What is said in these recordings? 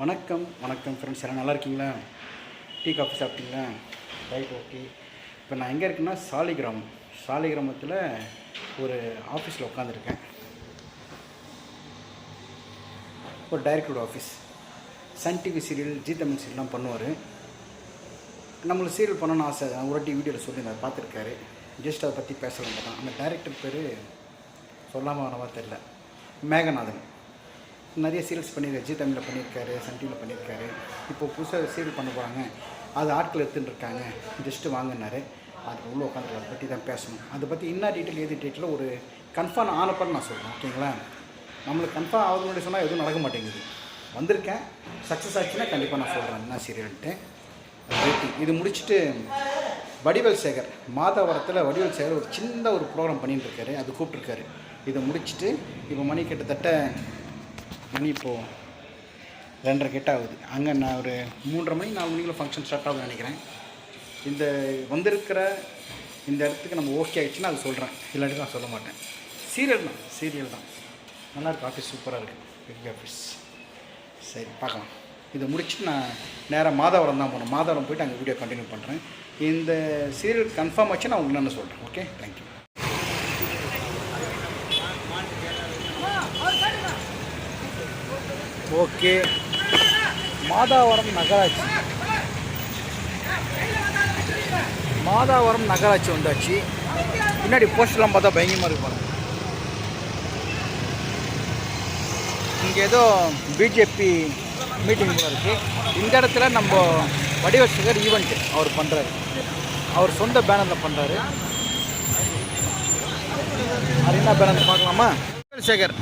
வணக்கம் வணக்கம் ஃப்ரெண்ட்ஸ் எல்லாம் நல்லா இருக்கீங்களா? டீ காஃபி சாப்பிட்டீங்களா? Right okay. இப்போ நான் எங்கே இருக்கேன்னா சாலிகிராமம் சாலிகிராமத்தில் ஒரு ஆஃபீஸில் உட்காந்துருக்கேன் ஒரு டைரக்டரோட office Sun TV serial Zee Tamil சீரியல்லாம் பண்ணுவார். நம்மளுக்கு சீரியல் பண்ணணும்னு ஆசை. ஒரு வாட்டி வீடியோவில் சொல்லியிருந்தார் பார்த்துருக்காரு. ஜஸ்ட் அதை பற்றி பேசலாம் தான் அந்த டைரக்டர் பேர் சொல்லாமல் வரவா தெரில மேகநாதன். நிறைய சீரியல்ஸ் பண்ணியிருக்காரு. ஜி தமிழில் பண்ணியிருக்காரு சன் டிவியில் பண்ணியிருக்காரு. இப்போ புதுசாக சீரியல் பண்ண போகிறாங்க அது ஆட்கள் எடுத்துன்னு இருக்காங்க. ஜஸ்ட்டு வாங்கினாரு. அது உள்ள உட்காந்து அதை பற்றி தான் பேசணும். அதை பற்றி இன்னும் டீட்டெயில் எது டீட்டெயில் ஒரு கன்ஃபார்ம் ஆனப்பன்னு நான் சொல்கிறேன் ஓகேங்களா நம்மளுக்கு கன்ஃபார்ம் ஆகுது முன்னாடி சொன்னால் எதுவும் நடக்க மாட்டேங்குது. வந்திருக்கேன். சக்ஸஸ் ஆச்சுன்னா கண்டிப்பாக நான் சொல்கிறேன் என்ன சீரியல்ன்ட்டு வெயிட்டிங் இது முடிச்சுட்டு வடிவேல் சேகர் மாதாவரத்தில் வடிவேல் சேகர் ஒரு சின்ன ஒரு ப்ரோக்ராம் பண்ணிட்டு இருக்காரு. அது கூப்பிட்ருக்காரு இதை முடிச்சுட்டு இப்போ மணி கிட்டத்தட்ட மணி இப்போது ரெண்டரை கிட்ட ஆகுது. அங்கே நான் ஒரு மூன்றரை மணி நாலு மணிக்குள்ள ஃபங்க்ஷன் ஸ்டார்ட் ஆகுதுன்னு நினைக்கிறேன். இந்த வந்திருக்கிற இந்த இடத்துக்கு நம்ம ஓகே ஆகிடுச்சுன்னா அது சொல்கிறேன் இல்லாட்டி நான் சொல்ல மாட்டேன். சீரியல் தான். சீரியல் தான். நல்லாயிருக்கு ஆஃபீஸ் சூப்பராக இருக்குது பெரிய ஆஃபீஸ் சரி பார்க்கலாம். இதை முடிச்சுட்டு நான் நேராக மாதவரம் தான் போனேன் மாதவரம் போயிட்டு அங்கே வீடியோ கண்டினியூ பண்ணுறேன் இந்த சீரியல் கன்ஃபார்ம் ஆச்சு நான் உங்களுக்கு நான் சொல்கிறேன் ஓகே தேங்க்யூ ஓகே. மாதாவரம் நகராட்சி. மாதாவரம் நகராட்சி வந்தாச்சு. பின்னாடி போஸ்டர்லாம் பார்த்தா பயங்கரமாக இருப்பாங்க இங்கே ஏதோ பிஜேபி மீட்டிங் கூட இருக்குது இந்த இடத்துல நம்ம வடிவசகர் ஈவெண்ட்டு அவர் பண்ணுறாரு அவர் சொந்த பேனரில் பண்ணுறாரு அரினா பேனர் பார்க்கலாமா? சேகர்.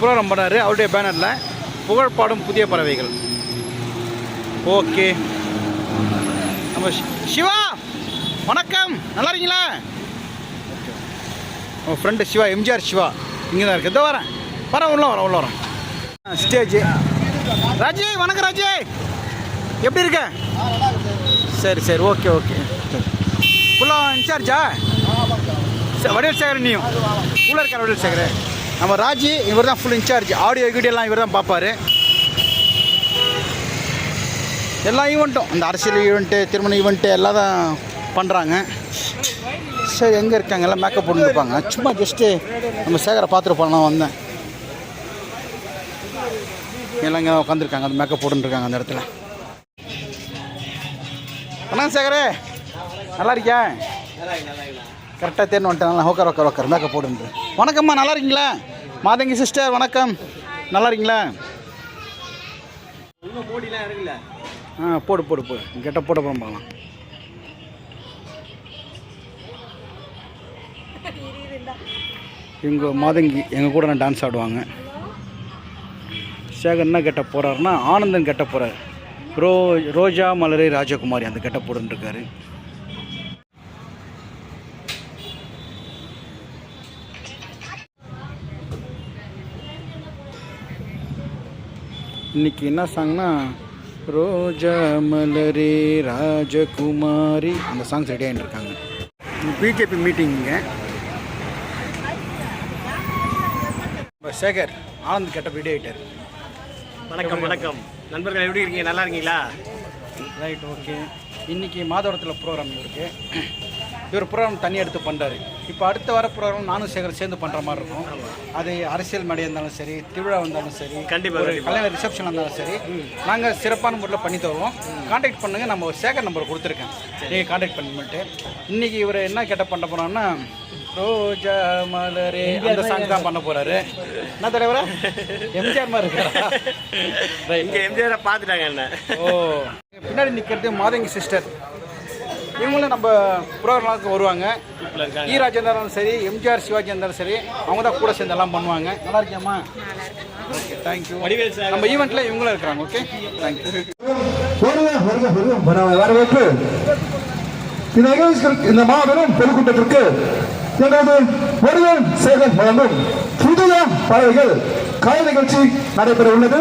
ப்ரோக்ராம் பண்ணாரு அவருடைய பேனரில் புகழ் பாடும் புதிய பறவைகள். ஓகே. நம்ம ஷி- சிவா வணக்கம்! நல்லா இருக்கீங்களா? உங்கள் ஃப்ரெண்டு சிவா எம்ஜிஆர் சிவா இங்கே தான் இருக்கு. இதோ வரேன். வரேன் உள்ள வரேன் உள்ள வரேன். ஸ்டேஜ் ராஜி வணக்கம் ராஜி. எப்படி இருக்க? சரி சரி ஓகே ஓகே. ஃபுல்லாக இன்சார்ஜா? சரி, வடிவேல் சேகர் நீயும். உள்ள இருக்கார் வடிவேல் சேகர் நம்ம ராஜி இவர் தான் ஃபுல் இன்சார்ஜ் ஆடியோ வீடியோலாம் இவர் தான் பார்ப்பார். எல்லா ஈவெண்ட்டும் இந்த அரசியல் ஈவெண்ட்டு திருமண ஈவெண்ட்டு எல்லாம் தான் பண்ணுறாங்க சரி எங்கே இருக்காங்க? எல்லாம் மேக்கப் போட்டுருப்பாங்க. சும்மா ஜஸ்ட்டு நம்ம சேகரை பார்த்துட்டு நான் வந்தேன். எல்லாம் இங்கே உட்காந்துருக்காங்க அந்த மேக்கப் போட்டுருக்காங்க அந்த இடத்துல. அண்ணா சேகரே நல்லா இருக்கியா? கரெக்டாக தேர்ந்து வந்துட்டேன். உட்கார் உட்கார் உட்கார் மேக்கப் போட்டு வணக்கம்மா நல்லா இருக்கீங்களா? மாதங்கி சிஸ்டர் வணக்கம். நல்லா இருக்கீங்களா? ஆ போடு போடு போடு. கெட்ட போட போகிறோம் பார்க்கலாம். இவங்க மாதங்கி எங்கள் கூட நான் டான்ஸ் ஆடுவாங்க. சேகர் என்ன கெட்ட போகிறாருன்னா ஆனந்தன் கெட்ட போகிறார் ரோ ரோஜா மலரி ராஜகுமாரி அந்த கெட்ட போடுன்னு இருக்காரு. இன்னைக்கு என்ன சாங்னா ரோஜா மலரே ராஜகுமாரி அந்த சாங்ஸ் ரெடி ஆகிட்டு இருக்காங்க பிஜேபி மீட்டிங்க சேகர் ஆனந்த் கெட்ட ரெடி ஆகிட்டார் வணக்கம் வணக்கம். நண்பர்கள் எப்படி இருக்கீங்க? நல்லா இருக்கீங்களா? ரைட் ஓகே இன்னைக்கு மாதவரத்தில் ப்ரோக்ராம் இவருக்கு இவர் ப்ரோக்ராம் தனி எடுத்து பண்ணுறாரு இப்போ அடுத்த வர ப்ரோக்ராம் நானும் சேகர் சேர்ந்து பண்ணுற மாதிரி இருக்கும். அது அரசியல் மேடை இருந்தாலும் சரி திருவிழா வந்தாலும் சரி கண்டிப்பா, ஒரு கண்டிப்பா. கல்யாண ரிசப்ஷன் இருந்தாலும் சரி நாங்கள் சிறப்பான முறையில் பண்ணி தருவோம். காண்டாக்ட் பண்ணுங்கள் நம்ம ஒரு சேகர் நம்பர் கொடுத்துருக்கேன். நீங்கள் காண்டாக்ட் பண்ணிட்டு. இன்னைக்கு இவர் என்ன கேட்ட பண்ண போகிறோம்னா ரோஜா மலரே அந்த சாங் தான் பண்ண போகிறாரு என்ன தலைவரா? எம்ஜிஆர் மாதிரி இருக்காரா? இங்க எம்ஜிஆர் பார்த்துட்டாங்க என்ன? ஓ. பின்னாடி நிற்கிறது மாதங்கி சிஸ்டர் இவங்களும் நம்ம ப்ரோக்ராமுக்கு வருவாங்க. ஈ ராஜேந்தா இருந்தாலும் சரி எம்ஜிஆர் சிவாஜி இருந்தாலும் சரி அவங்க தான் கூட சேர்ந்து எல்லாம் பண்ணுவாங்க. நல்லா இருக்கியாம்மா? Okay thank you Vadivel sir. நம்ம ஈவெண்ட்டில் இவங்களும் இருக்கிறாங்க ஓகே தேங்க்யூ வருக வருக வருக. வர- வரவேற்று இந்த நிகழ்ச்சிக்கு இந்த மாபெரும் பொதுக்கூட்டத்திற்கு எங்களது வருகன் சேகர் வழங்கும் புதிய பறவைகள் கலை நிகழ்ச்சி நடைபெற உள்ளது.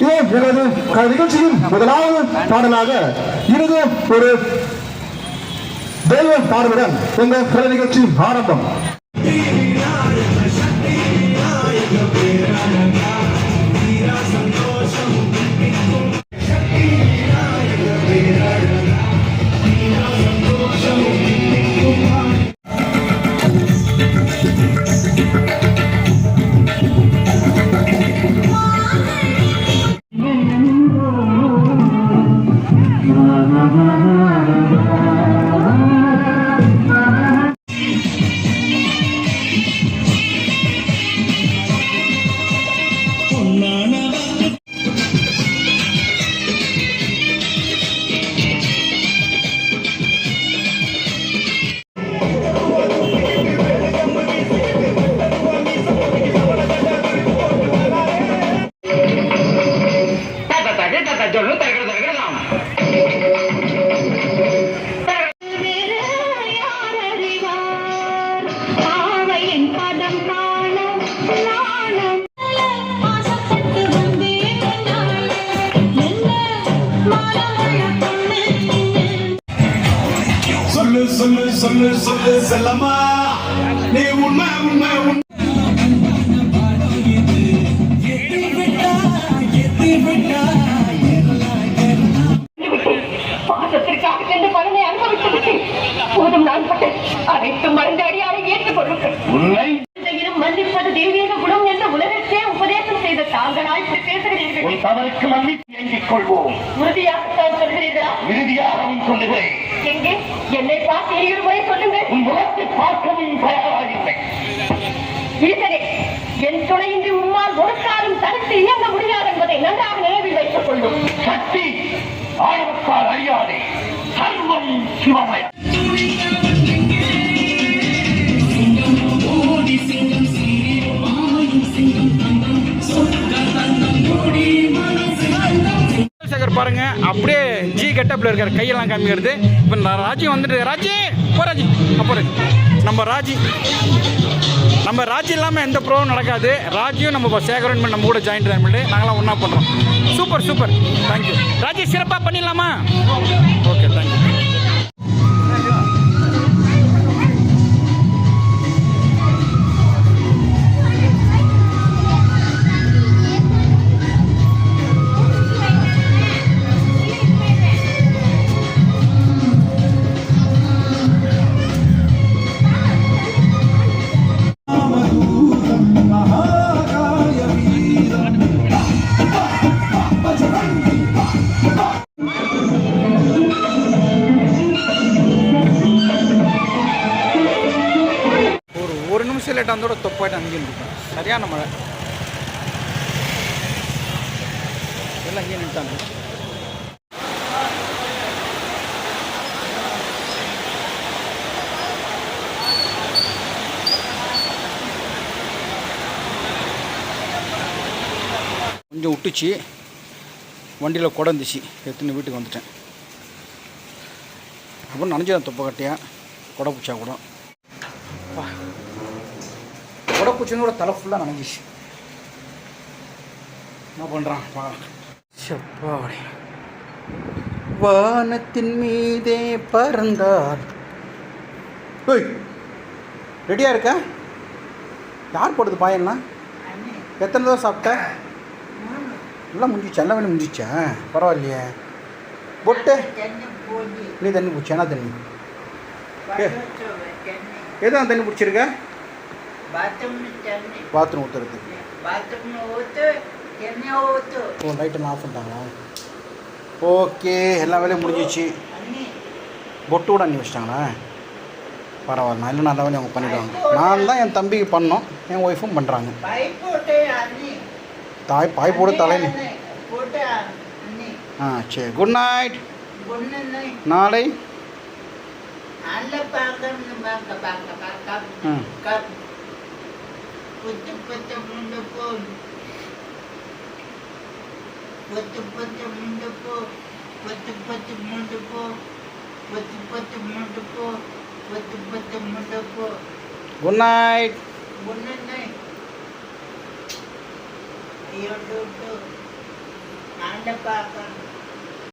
இது எங்களது கலை நிகழ்ச்சியின் முதலாவது பாடலாக இது ஒரு தெய்வ பார்வையுடன் எங்கள் கலை நிகழ்ச்சி ஆரம்பம். சொல்லு சொல்லு செல்லம்மா. நீ உண்மை உண்மை உண்மை. போதும் நான் பட்ட அனைத்து இதையும் மன்னிப்பது தெய்வீக குணம் என்ற உலகத்தே உபதேசம் செய்த இப்படி பேசுகிறீர்கள். தவறுக்கு கொள்வோம். சொல்கிறீர்களா இறுதியாகவும் சொல்லுகிறேன். எங்கே? என்னை பார்த்து இரு முறை சொல்லுங்கள். உன் முகத்தை பார்க்கவும் தயாராகின்றேன் ஈசனே என் துணையின்றி உம்மால் ஒரு காலம் தடுத்து இயங்க முடியாது என்பதை நன்றாக நினைவில் வைத்துக் கொள்ளும். சக்தி ஆணவத்தால் அறியாதே. சர்வம் சிவமயம். பாருங்கள் பாருங்க. அப்படியே ஜி கெட்டப்ல இருக்கார். கையெல்லாம் காமிக்கிறது. இப்போ ராஜி வந்துட்டு ராஜி! போ ராஜி. அப்போ நம்ம ராஜி. நம்ம ராஜி இல்லாமல் எந்த ப்ரோவும் நடக்காது. ராஜியும் நம்ம சேகரன் நம்ம கூட ஜாயின் பண்ணிட்டு நாங்களாம் ஒன்றா பண்ணுறோம் சூப்பர் சூப்பர் தேங்க்யூ ராஜி சிறப்பாக பண்ணிடலாமா? ஓகே தேங்க்யூ ஒரு ஒரு நிமிஷம் வந்தோட தொப்பாயிட்டு அங்கேயும் இருக்கும் சரியான மழை. எல்லாம் அங்கேயே நின்ட்டாங்க கொஞ்சம் விட்டுச்சு வண்டியில் குடந்துச்சு எடுத்துன்னு வீட்டுக்கு வந்துட்டேன். அப்புறம் நனைஞ்சதான் தொப்பை கட்டியா குடை பிடிச்சா கூட. உடம்புச்சினோட தலை ஃபுல்லாக நனைஞ்சிச்சு. என்ன பண்ணுறான் செப்பாடி. வானத்தின் மீதே பறந்தார் ஓய் ரெடியாக இருக்க? யார் போடுது பாயம்லாம் எத்தனை தடவை சாப்பிட்ட? எல்லாம் முடிஞ்சிச்சா எல்லாம் வேணும் முடிஞ்சிச்சா பரவாயில்லையே. பொட்டு. நீ தண்ணி பிடிச்சா என்ன தண்ணி? எதுவும் தண்ணி. பிடிச்சிருக்க பாத்ரூம் ஊற்றுறதுக்கு ஓ லைட்டெல்லாம் ஆஃப் பண்ணிட்டாங்களா ஓகே எல்லா வேலையும் முடிஞ்சிச்சு பொட்டு கூட அண்ணி வச்சிட்டாங்களா பரவாயில்ல நான் இல்லை நல்ல வேலையும் அவங்க பண்ணிடுவாங்க நான் தான் என் தம்பிக்கு பண்ணோம் என் ஒய்ஃபும் பண்ணுறாங்க தாய் பாய் போடு தலைன்னு ஆ சரி குட் நைட் நாளை ம் Putu putu mundo pun. Putu putu mundo pun. Putu putu mundo pun. Putu putu mundo pun. Putu putu mundo pun. Good night Bunyi ni. Ayo duduk. Anda pakai